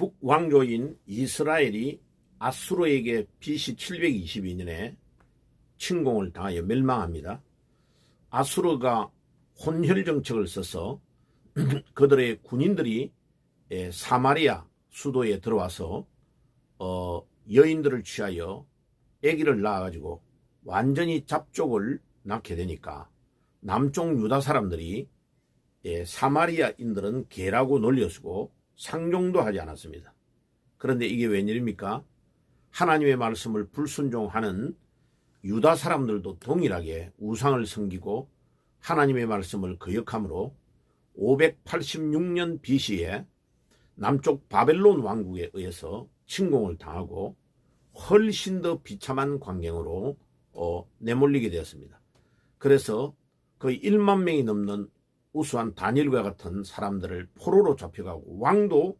북왕조인 이스라엘이 아수르에게 BC 722년에 침공을 당하여 멸망합니다. 아수르가 혼혈 정책을 써서 그들의 군인들이 예, 사마리아 수도에 들어와서 어, 여인들을 취하여 아기를 낳아가지고 완전히 잡족을 낳게 되니까 남쪽 유다 사람들이 예, 사마리아인들은 개라고 놀려쓰고 상종도 하지 않았습니다. 그런데 이게 웬일입니까? 하나님의 말씀을 불순종하는 유다 사람들도 동일하게 우상을 섬기고 하나님의 말씀을 거역함으로 586년 BC에 남쪽 바벨론 왕국에 의해서 침공을 당하고 훨씬 더 비참한 광경으로 어, 내몰리게 되었습니다. 그래서 거의 1만 명이 넘는 우수한 다니엘과 같은 사람들을 포로로 잡혀가고 왕도